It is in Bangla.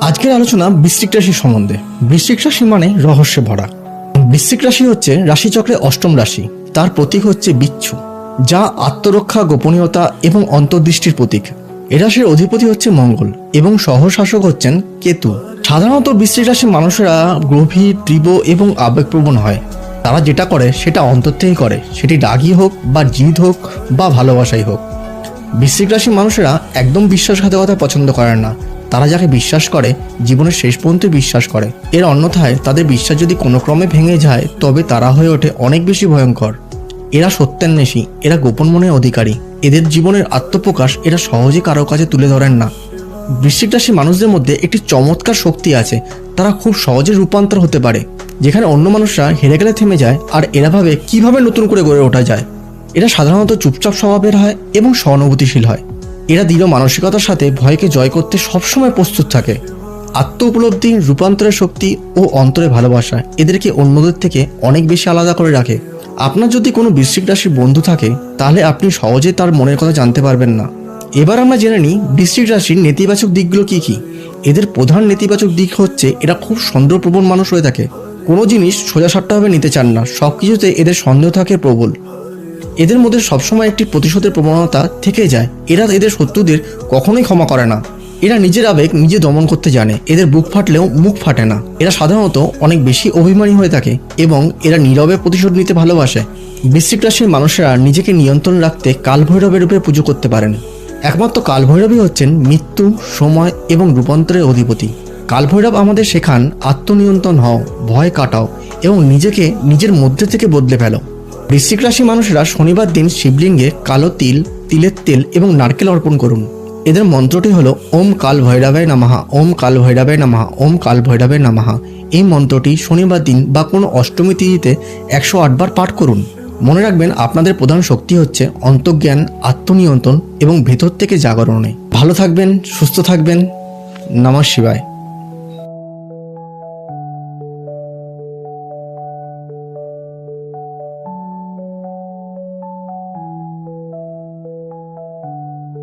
আজকের আলোচনা বৃশ্চিক রাশি সম্বন্ধে। বৃশ্চিক রাশি মানে রহস্যে ভরা। বৃশ্চিক রাশি হচ্ছে রাশিচক্রের অষ্টম রাশি। তার প্রতীক হচ্ছে বিচ্ছু, যা আত্মরক্ষা, গোপনীয়তা এবং অন্তর্দৃষ্টির প্রতীক। এ রাশির অধিপতি হচ্ছে মঙ্গল এবং সহশাসক হচ্ছেন কেতু। সাধারণত বৃশ্চিক রাশির মানুষেরা গভীর, তীব্র এবং আবেগপ্রবণ হয়। তারা যেটা করে সেটা অন্তর থেকেই করে। সেটি রাগই হোক বা জিদ হোক বা ভালোবাসাই হোক। বৃশ্চিক রাশির মানুষেরা একদম বিশ্বাসঘাতকতা পছন্দ করেন না। তারা যাকে বিশ্বাস করে, জীবনের শেষ পর্যন্ত বিশ্বাস করে। এর অন্যথায় তাদের বিশ্বাস যদি কোনো ক্রমে ভেঙে যায়, তবে তারা হয়ে ওঠে অনেক বেশি ভয়ঙ্কর। এরা সত্যান্বেষী, এরা গোপন মনের অধিকারী। এদের জীবনের আত্মপ্রকাশ এরা সহজে কারও কাছে তুলে ধরেন না। বৃশ্চিক রাশির মানুষদের মধ্যে একটি চমৎকার শক্তি আছে। তারা খুব সহজে রূপান্তর হতে পারে। যেখানে অন্য মানুষরা হেরে গেলে থেমে যায়, আর এরা ভাবে কীভাবে নতুন করে গড়ে ওঠা যায়। এরা সাধারণত চুপচাপ স্বভাবের হয় এবং সহানুভূতিশীল হয়। এরা দৃঢ় মানসিকতার সাথে ভয়কে জয় করতে সবসময় প্রস্তুত থাকে। আত্ম উপলব্ধি, রূপান্তরের শক্তি ও অন্তরে ভালোবাসা এদেরকে অন্যদের থেকে অনেক বেশি আলাদা করে রাখে। আপনার যদি কোনো বৃশ্চিক রাশির বন্ধু থাকে, তাহলে আপনি সহজে তার মনের কথা জানতে পারবেন না। এবার আমরা জেনে নিই বৃশ্চিক রাশির নেতিবাচক দিকগুলো কি কি। এদের প্রধান নেতিবাচক দিক হচ্ছে এরা খুব সন্দেহপ্রবণ মানুষ হয়ে থাকে। কোনো জিনিস সোজাসাপটাভাবে নিতে চান না। সব কিছুতে এদের সন্দেহ থাকে প্রবল। এদের মধ্যে সবসময় একটি প্রতিশোধের প্রবণতা থেকে যায়। এরা এদের শত্রুদের কখনোই ক্ষমা করে না। এরা নিজের আবেগ নিজে দমন করতে জানে। এদের বুক ফাটলেও মুখ ফাটে না। এরা সাধারণত অনেক বেশি অভিমানী হয়ে থাকে এবং এরা নীরবে প্রতিশোধ নিতে ভালোবাসে। বৃশ্চিক রাশির মানুষেরা নিজেকে নিয়ন্ত্রণ রাখতে কালভৈরবের রূপে পুজো করতে পারেন। একমাত্র কালভৈরবই হচ্ছেন মৃত্যু, সময় এবং রূপান্তরের অধিপতি। কালভৈরব আমাদের শেখান আত্মনিয়ন্ত্রণ হও, ভয় কাটাও এবং নিজেকে নিজের মধ্যে থেকে বদলে ফেলো। বৃশ্চিক রাশি মানুষরা শনিবার দিন শিবলিঙ্গে কালো তিল, তিলের তেল এবং নারকেল অর্পণ করুন। এদের মন্ত্রটি হলো, ওম কাল ভৈরবায় নামাহা ওম কাল ভৈরবায় নামাহা ওম কাল ভৈরবায় নামাহা এই মন্ত্রটি শনিবার দিন বা কোনো অষ্টমী তিথিতে একশো আটবার পাঠ করুন। মনে রাখবেন, আপনাদের প্রধান শক্তি হচ্ছে অন্তর্জ্ঞান, আত্মনিয়ন্ত্রণ এবং ভেতর থেকে জাগরণে। ভালো থাকবেন, সুস্থ থাকবেন। নমঃ শিবায়।